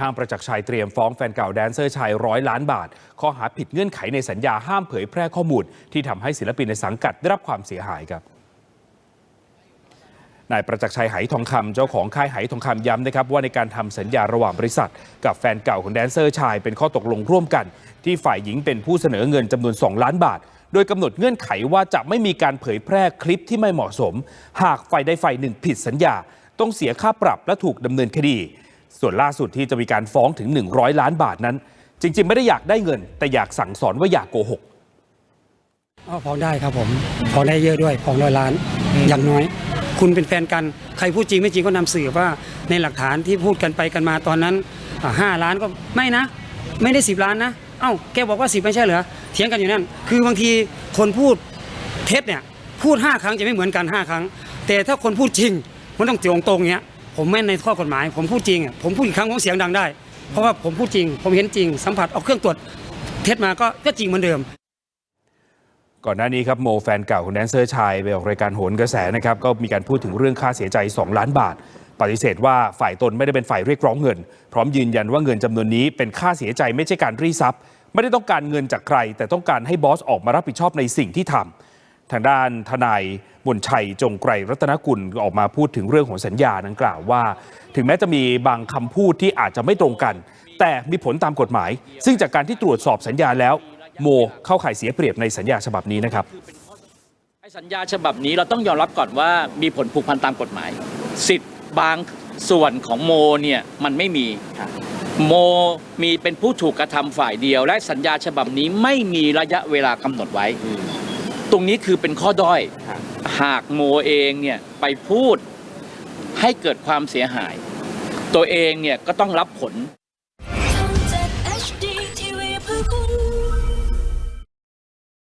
ห้างประจักษ์ชัยเตรียมฟ้องแฟนเก่าแดนเซอร์ชายร้อยล้านบาท ข้อหาผิดเงื่อนไขในสัญญาห้ามเผยแพร่ข้อมูล ที่ทำให้ศิลปินในสังกัดได้รับความเสียหายครับนายประจักษ์ชัยไหทองคำเจ้าของค่ายไหทองคำย้ำนะครับว่าในการทำสัญญาระหว่างบริษัท กับแฟนเก่าของแดนเซอร์ชายเป็นข้อตกลงร่วมกัน ที่ฝ่ายหญิงเป็นผู้เสนอเงินจำนวน 2 ล้านบาท โดยกำหนดเงื่อนไขว่าจะไม่มีการเผยแพร่คลิปที่ไม่เหมาะสม หากฝ่ายใดฝ่ายหนึ่งผิดสัญญา ต้องเสียค่าปรับและถูกดำเนินคดี ส่วนล่าสุดที่จะมีการฟ้องถึง 100 ล้านบาทนั้น จริง ๆ ไม่ได้อยากได้เงิน แต่อยากสั่งสอนว่าอย่ากโกหกอ๋อฟ้องได้ครับผมฟ้องได้เยอะด้วยฟ้องร้อยล้านอย่างน้อย คุณเป็นแฟนกันใครพูดจริงไม่จริงก็นำสืบว่าในหลักฐานที่พูดกันไปกันมาตอนนั้นอ่าห้าล้านก็ไม่นะ ไม่ได้สิบล้านนะ เอ้าแกบอกว่าสิบไม่ใช่เหรอเถียงกันอยู่นั่น คือบางทีคนพูดเท็จเนี่ยพูดห้าครั้งจะไม่เหมือนกันห้าครั้ง แต่ถ้าคนพูดจริงมันต้องตรงตรงๆเนี้ย ผมแม่นในข้อกฎหมาย ผมพูดจริงอะผมพูดอีกครั้งผมเสียงดังได้ เพราะว่าผมพูดจริง ผมเห็นจริง สัมผัสเอาเครื่องตรวจเท็จมาก็ก็จริงเหมือนเดิม ก่อนหน้านี้ครับโมแฟนเก่าของแดนเซอร์ชายไปออกรายการโหนกระแสนะครับก็มีการพูดถึงเรื่องค่าเสียใจ 2 ล้านบาท ปฏิเสธว่าฝ่ายตนไม่ได้เป็นฝ่ายเรียกร้องเงิน พร้อมยืนยันว่าเงินจำนวนนี้เป็นค่าเสียใจไม่ใช่การรีดทรัพย์ไม่ได้ต้องการเงินจากใคร แต่ต้องการให้บอสออกมารับผิดชอบในสิ่งที่ทำ ทางด้านทนายมนชัยจงไกรรัตนกุลออกมาพูดถึงเรื่องของสัญญาดังกล่าวว่า ถึงแม้จะมีบางคำพูดที่อาจจะไม่ตรงกัน แต่มีผลตามกฎหมาย ซึ่งจากการที่ตรวจสอบสัญญาแล้ว โมเข้าข่ายเสียเปรียบในสัญญาฉบับนี้นะครับไอ้สัญญาฉบับนี้เราต้องยอมรับก่อนว่ามีผลผูกพันตามกฎหมาย สิทธิ์บางส่วนของโมเนี่ยมันไม่มีโมมีเป็นผู้ถูกกระทำฝ่ายเดียว และสัญญาฉบับนี้ไม่มีระยะเวลากำหนดไว้ ตรงนี้คือเป็นข้อด้อย หากโมเองเนี่ยไปพูดให้เกิดความเสียหาย ตัวเองเนี่ยก็ต้องรับผล